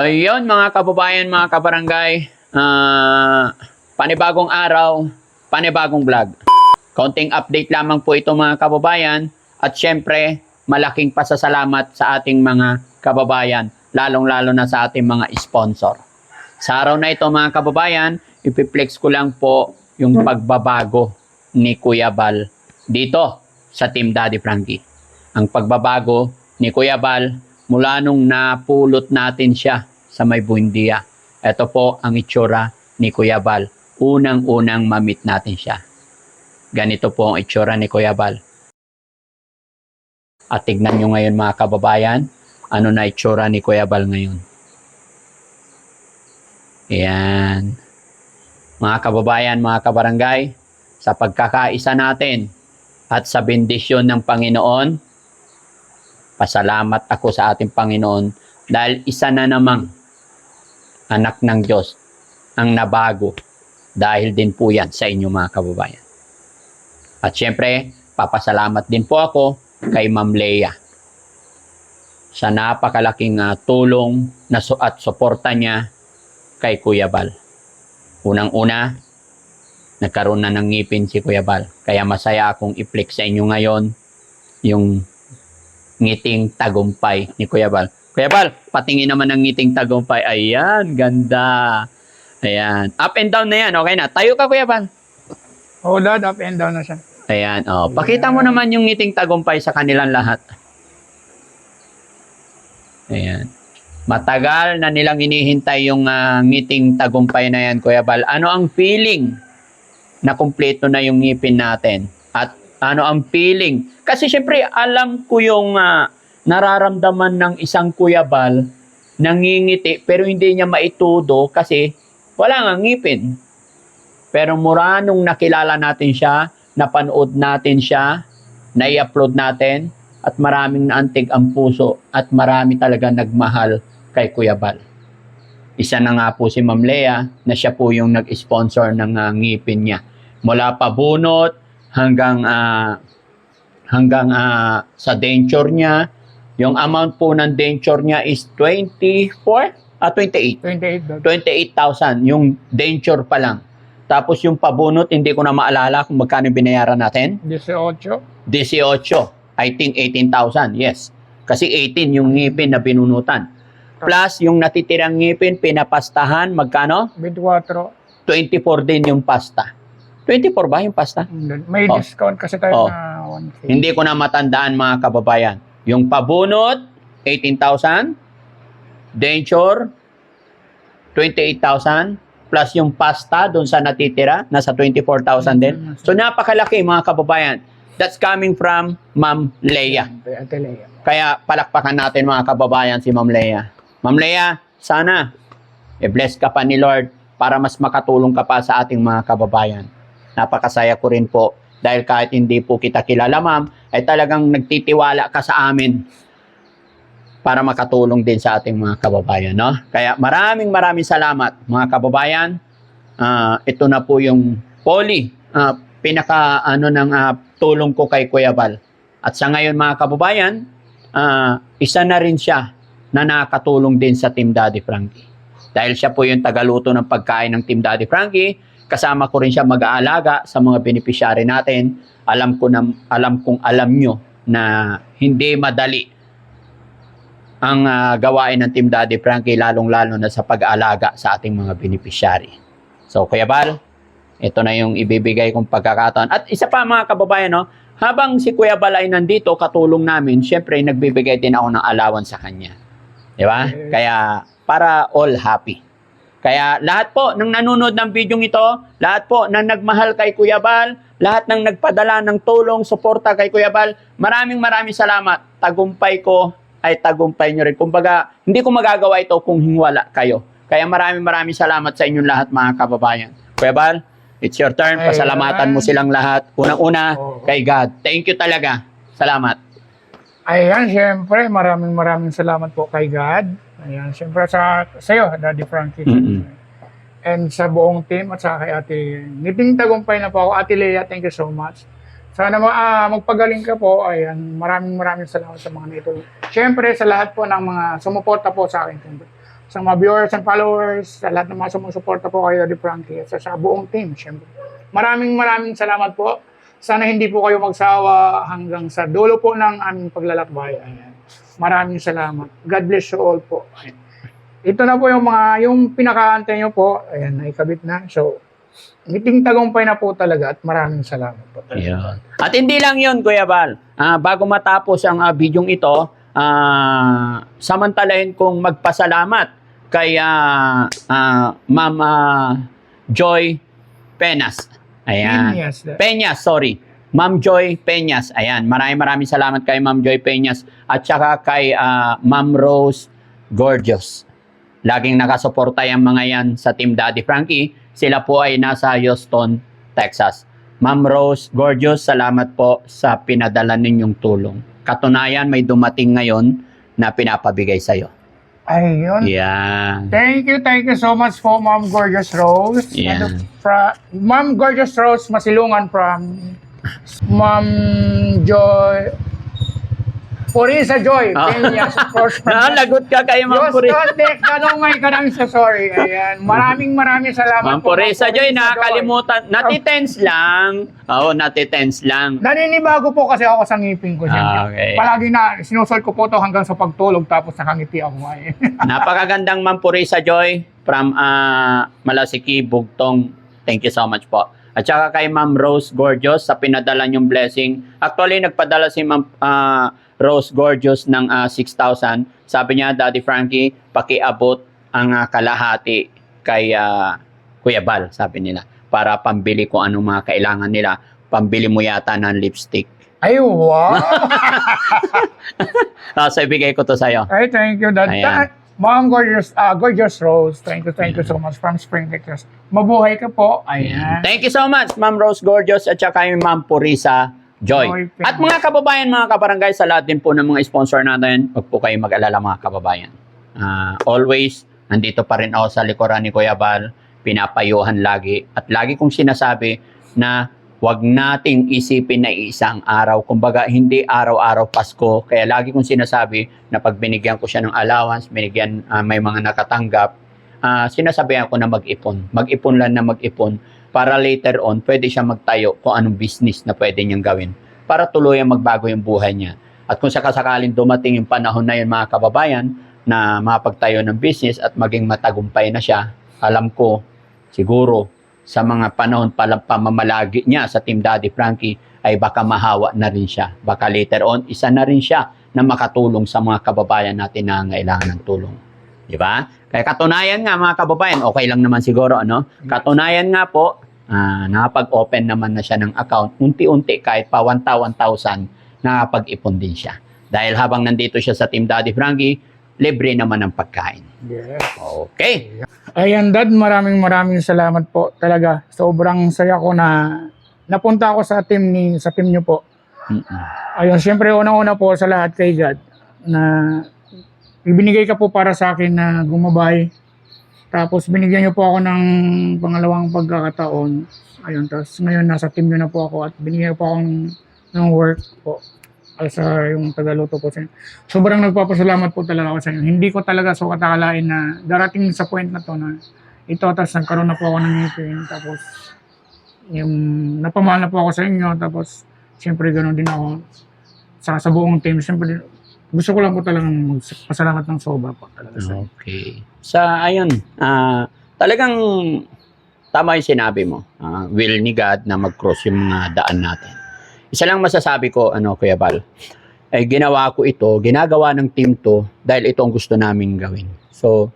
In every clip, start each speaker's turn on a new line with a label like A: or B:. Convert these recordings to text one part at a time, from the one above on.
A: Ayun mga kababayan, mga kabarangay, ah, panibagong araw, panibagong vlog. Konting update lamang po ito mga kababayan at syempre malaking pasasalamat sa ating mga kababayan, lalong-lalo na sa ating mga sponsor. Sa araw na ito mga kababayan, ipiplex ko lang po yung pagbabago ni Kuya Bal dito sa Team Daddy Frankie. Ang pagbabago ni Kuya Bal mula nung napulot natin siya sa may buendia. Ito po ang itsura ni Kuya Bal. Unang-unang mamit natin siya. Ganito po ang itsura ni Kuya Bal. At tignan nyo ngayon mga kababayan, ano na itsura ni Kuya Bal ngayon. Ayan. Mga kababayan, mga kabarangay, sa pagkakaisa natin at sa bendisyon ng Panginoon, pasalamat ako sa ating Panginoon dahil isa na namang anak ng Diyos ang nabago dahil din po yan sa inyo mga kababayan. At syempre, papasalamat din po ako kay Ma'am Leia sa napakalaking ah, tulong na su- at suporta niya kay Kuya Bal. Unang-una, nagkaroon na ng ngipin si Kuya Bal. Kaya masaya akong i-flex sa inyo ngayon yung ngiting tagumpay ni Kuya Bal. Kuya Bal, patingin naman ng ngiting tagumpay. Ayan, ganda. Ayan. Up and down na yan. Okay na. Tayo ka, Kuya Bal.
B: Oh, Lord, up and down na siya.
A: Ayan. Oh. Pakita mo naman yung ngiting tagumpay sa kanilang lahat. Ayan. Matagal na nilang hinihintay yung ah, ngiting tagumpay na yan, Kuya Bal. Ano ang feeling na kumpleto na yung ngipin natin? At ano ang feeling? Kasi syempre, alam ko yung ah, nararamdaman ng isang Kuya Bal nangingiti pero hindi niya maitudo kasi wala nga ngipin. Pero mura nung nakilala natin siya, napanood natin siya, nai-upload natin, at maraming naantig ang puso at marami talaga nagmahal kay Kuya Bal. Isa na nga po si Ma'am Lea na siya po yung nag-sponsor ng ah, ngipin niya. Mula pa bunot hanggang ah, hanggang ah, sa denture niya. Yung amount po ng denture niya is 24 ah 28.
B: 28 Lord.
A: 28,000 yung denture pa lang. Tapos yung pabunot, hindi ko na maalala kung magkano yung binayaran natin.
B: 18.
A: 18. I think 18,000. Yes. Kasi 18 yung ngipin na binunutan. Plus yung natitirang ngipin, pinapastahan, magkano?
B: 24.
A: 24 din yung pasta. 24 ba yung pasta?
B: May
A: Oh.
B: discount kasi tayo
A: Oh.
B: na 1K.
A: Hindi ko na matandaan mga kababayan. Yung pabunot, 18,000. Denture, 28,000. Plus yung pasta doon sa natitira, nasa 24,000 din. So napakalaki mga kababayan. That's coming from Ma'am Leia. Kaya palakpakan natin mga kababayan si Ma'am Leia. Ma'am Leia, sana i-bless ka pa ni Lord para mas makatulong ka pa sa ating mga kababayan. Napakasaya ko rin po dahil kahit hindi po kita kilala ma'am, ay talagang nagtitiwala ka sa amin para makatulong din sa ating mga kababayan. No? Kaya maraming maraming salamat mga kababayan. Ah, ito na po yung poly. ah, pinaka ano ng ah, tulong ko kay Kuya Bal. At sa ngayon mga kababayan, ah, isa na rin siya na nakatulong din sa Team Daddy Frankie. Dahil siya po yung tagaluto ng pagkain ng Team Daddy Frankie, kasama ko rin siya mag-aalaga sa mga beneficiary natin. Alam ko na alam kong alam nyo na hindi madali ang ah, gawain ng Team Daddy Frankie lalong-lalo na sa pag-aalaga sa ating mga beneficiary. So, Kuya Bal, ito na yung ibibigay kong pagkakataon. At isa pa mga kababayan, no, habang si Kuya Bal ay nandito, katulong namin, syempre nagbibigay din ako ng alawan sa kanya. Di ba? Kaya para all happy. Kaya lahat po ng nanonood ng video ito, lahat po ng nagmahal kay Kuya Bal, lahat ng nagpadala ng tulong, suporta kay Kuya Bal, maraming maraming salamat. Tagumpay ko ay tagumpay nyo rin. Kumbaga, hindi ko magagawa ito kung wala kayo. Kaya maraming maraming salamat sa inyong lahat mga kababayan. Kuya Bal, it's your turn. Pasalamatan mo silang lahat. Unang-una, kay God. Thank you talaga. Salamat.
B: Ayan, syempre, maraming maraming salamat po kay God. Ayan, syempre sa sa'yo, Daddy Frankie.
A: Mm-mm.
B: And sa buong team at sa kay Ate Ngiting tagumpay na po ako. Ate Lea, thank you so much. Sana ma ah, magpagaling ka po. Ayan, maraming maraming salamat sa mga nito. Syempre, sa lahat po ng mga sumuporta po sa akin. sa mga viewers and followers, sa lahat ng mga sumusuporta po kay Daddy Frankie, at sa, sa buong team, syempre. Maraming maraming salamat po. Sana hindi po kayo magsawa hanggang sa dulo po ng aming paglalakbay. Ayan. Maraming salamat. God bless you all po. Ayan. Ito na po yung mga, yung pinakaantay nyo po. Ayan, naikabit na. So, ngiting tagumpay na po talaga at maraming salamat po.
A: Yun. At hindi lang yun, Kuya Bal. Ah, bago matapos ang uh, bidyong ito, ah, samantalahin kong magpasalamat kay ah, Ma'am ah, Joy Penas. Ayan.
B: That-
A: Peñas, sorry. Ma'am Joy Peñas. Ayan, maraming maraming salamat kay Ma'am Joy Peñas at saka kay ah, Ma'am Rose Gorgeous. Laging nakasuporta yung mga yan sa Team Daddy Frankie. Sila po ay nasa Houston, Texas. Ma'am Rose Gorgeous, salamat po sa pinadala ninyong tulong. Katunayan, may dumating ngayon na pinapabigay sa'yo.
B: Ayun.
A: Yan.
B: Thank you, thank you so much po, Ma'am Gorgeous Rose.
A: Yeah.
B: Fra- Ma'am Gorgeous Rose, masilungan from Ma'am Joy. Purisa Joy.
A: Ah.
B: Peñas, of course. from-
A: Nalagot ka kay Ma'am
B: Diyos
A: Puri.
B: ko, Tek, anong may karang sa sorry. Ayan. Maraming maraming salamat
A: Ma'am Purisa Joy,
B: Purisa
A: nakakalimutan. Natitense lang. Oo, natitense lang.
B: Naninibago po kasi ako sa ngipin ko.
A: Ah, okay.
B: Palagi na, sinusol ko po to hanggang sa pagtulog tapos nakangiti ako. Ay.
A: Napakagandang Ma'am Purisa Joy from ah, Malasiki, Bugtong. Thank you so much po. At saka kay Ma'am Rose Gorgeous sa pinadala niyong blessing. Actually, nagpadala si Ma'am ah, Rose Gorgeous ng ah, 6,000. Sabi niya, Daddy Frankie, pakiabot ang ah, kalahati kay ah, Kuya Bal, sabi nila. Para pambili kung anong mga kailangan nila. Pambili mo yata ng lipstick.
B: Ay, wow!
A: So, ibigay ko to sa'yo.
B: Ay, thank you.
A: Ayan.
B: Ma'am Gorgeous, ah, Gorgeous Rose, thank you, thank you so much from Spring, Texas. Mabuhay ka po. Ayan.
A: Thank you so much, Ma'am Rose Gorgeous at saka yung Ma'am Purisa Joy.
B: Joy,
A: At mga kababayan, mga kabarangay, sa lahat din po ng mga sponsor natin, huwag po kayong mag-alala mga kababayan. Ah, always, nandito pa rin ako sa likuran ni Kuya Bal, pinapayuhan lagi. At lagi kong sinasabi na huwag nating isipin na isang araw. Kumbaga, hindi araw-araw Pasko. Kaya lagi kong sinasabi na pag binigyan ko siya ng allowance, binigyan, ah, may mga nakatanggap, ah, sinasabihan ko na mag-ipon. Mag-ipon lang na mag-ipon para later on, pwede siya magtayo kung anong business na pwede niyang gawin para tuluyang magbago yung buhay niya. At kung sakasakaling dumating yung panahon na yun mga kababayan na mapagtayo ng business at maging matagumpay na siya, alam ko siguro sa mga panahon pala pamamalagi niya sa Team Daddy Frankie ay baka mahawa na rin siya. Baka later on, isa na rin siya na makatulong sa mga kababayan natin na ngailangan ng tulong. Di ba? Kaya katunayan nga mga kababayan, okay lang naman siguro, ano? Katunayan nga po, ah, nakapag-open naman na siya ng account, unti-unti kahit pa 1,000, nakapag-ipon din siya. Dahil habang nandito siya sa Team Daddy Frankie, libre naman ang pagkain.
B: Yes.
A: Okay.
B: Ayan, Dad, maraming maraming salamat po. Talaga, sobrang saya ko na napunta ako sa team ni sa team niyo po.
A: Mm-mm.
B: Ayun, siyempre unang-una po sa lahat kay God na ibinigay ka po para sa akin na gumabay. Tapos binigyan niyo po ako ng pangalawang pagkakataon. Ayun, tapos ngayon nasa team niyo na po ako at binigyan po ako ng, work po sa yung tagaluto po sa. Sobrang nagpapasalamat po talaga ako sa inyo. Hindi ko talaga so katakalain na darating sa point na to na ito tapos nagkaroon na po ako ng ngipin tapos yung napamahal na po ako sa inyo tapos siyempre ganoon din ako sa, sa buong team siyempre gusto ko lang po talagang magpasalamat ng soba po talaga sa inyo.
A: Okay. Sa ayun, ah, talagang tama yung sinabi mo. Ah, will ni God na mag-cross yung mga daan natin. Isa lang masasabi ko, ano, Kuya Bal, ay ginawa ko ito, ginagawa ng team to dahil ito ang gusto naming gawin. So,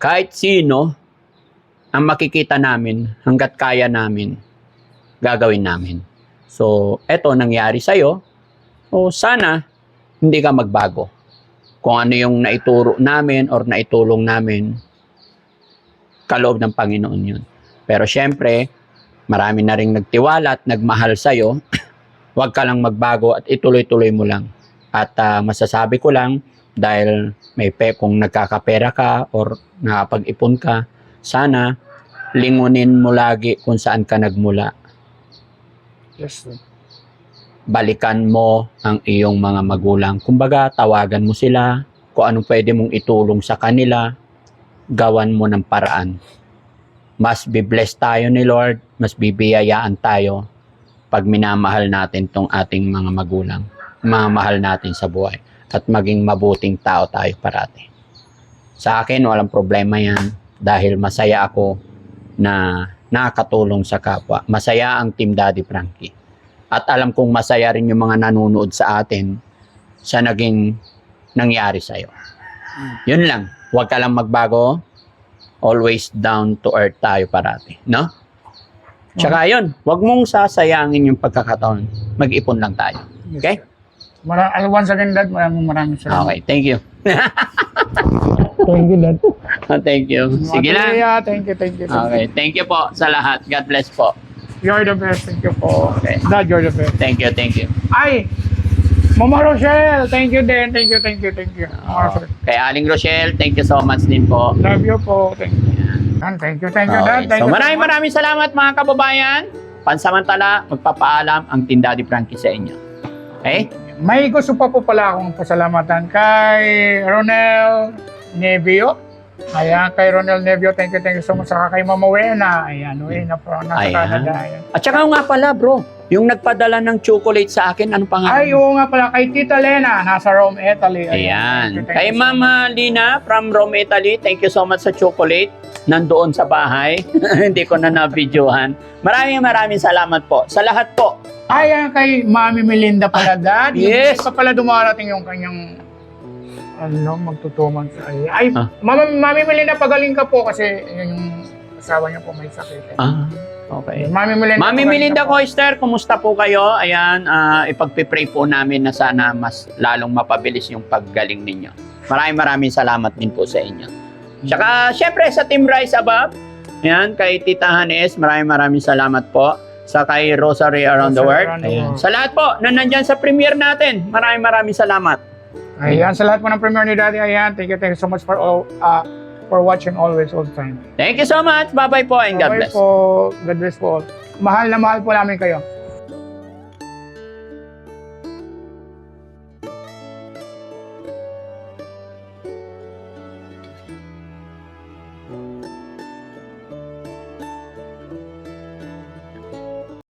A: kahit sino ang makikita namin hanggat kaya namin, gagawin namin. So, eto nangyari sa'yo. So, sana hindi ka magbago kung ano yung naituro namin or naitulong namin, kaloob ng Panginoon yun. Pero syempre, marami na rin nagtiwala at nagmahal sa'yo. Huwag ka lang magbago at ituloy-tuloy mo lang. At ah, masasabi ko lang, dahil may pe, kung nagkakapera ka or nakapag-ipon ka, sana lingunin mo lagi kung saan ka nagmula.
B: Yes, sir.
A: balikan mo ang iyong mga magulang. Kumbaga, tawagan mo sila kung anong pwede mong itulong sa kanila. gawan mo ng paraan. Mas be-bless tayo ni Lord, mas bibiyayaan tayo pag minamahal natin tong ating mga magulang, mga mahal natin sa buhay, at maging mabuting tao tayo parati. Sa akin, walang problema yan dahil masaya ako na nakakatulong sa kapwa. Masaya ang Team Daddy Frankie. At alam kong masaya rin yung mga nanonood sa atin sa naging nangyari sa'yo. Yun lang. Huwag ka lang magbago. Always down to earth tayo parati. No? Tsaka yun, huwag mong sasayangin yung pagkakataon. Mag-ipon lang tayo. Okay?
B: Mara- ah, once again, Dad, maraming maraming salamat.
A: Okay, thank you.
B: Thank you, Dad.
A: thank you. Sige
B: Ate
A: lang.
B: Lea, Thank you, thank you. thank you.
A: Okay, thank you po sa lahat. God bless po.
B: You're the best. Thank you po.
A: Okay.
B: Dad, you're the best.
A: Thank you, thank you.
B: Ay! Mama Rochelle, thank you din. Thank you, thank you, thank you. Mama
A: Oh,
B: Rochelle.
A: kay Aling Rochelle, thank you so much din po.
B: Love you po. Thank you.
A: Yan.
B: Thank you, thank you,
A: Okay.
B: Dad. Thank
A: So
B: you
A: maraming
B: much.
A: maraming salamat mga kababayan. Pansamantala, magpapaalam ang Team Daddy Frankie sa inyo. Okay?
B: May gusto pa po pala akong pasalamatan kay Ronel Nevio. Ayan, kay Ronel Nevio, thank you, thank you so much. Saka kay Mama Wena. Ayan, Wena po, nasa
A: Ayan.
B: Canada. Ayan.
A: At saka nga pala bro, yung nagpadala ng chocolate sa akin, ano pangalan?
B: Ay, oo nga pala, kay Tita Lena, nasa Rome, Italy.
A: Ayan. Kay Mama Lina from Rome, Italy, thank you so much sa chocolate. Nandoon sa bahay. Hindi ko na na-videohan. Maraming maraming salamat po. Sa lahat po.
B: Ayan kay Mami Melinda pala, Dad.
A: Ah, yes.
B: Pa pala dumarating yung kanyang ano, magtutuman sa ay. Ay,
A: Ah.
B: Mama, Mami Melinda, pagaling ka po kasi yun yung asawa niya po may sakit.
A: Ah, okay.
B: Mami Melinda.
A: Mami Melinda. Koister, kumusta po kayo? Ayan, ah, ipagpipray po namin na sana mas lalong mapabilis yung paggaling ninyo. Maraming maraming salamat din po sa inyo. Tsaka, syempre, sa Team Rise Above, ayan, kay Tita Hanes, maraming maraming salamat po. Sa kay Rosary Around the World.
B: Around the
A: Ayan.
B: World.
A: Sa lahat po na nandyan sa premiere natin, maraming maraming salamat.
B: Ayan, sa lahat po ng premiere ni Daddy, ayan, thank you, thank you so much for all, uh, for watching always, all the time.
A: Thank you so much. Bye-bye po and God
B: Bye
A: bless.
B: po. God bless po. Mahal na mahal po namin kayo.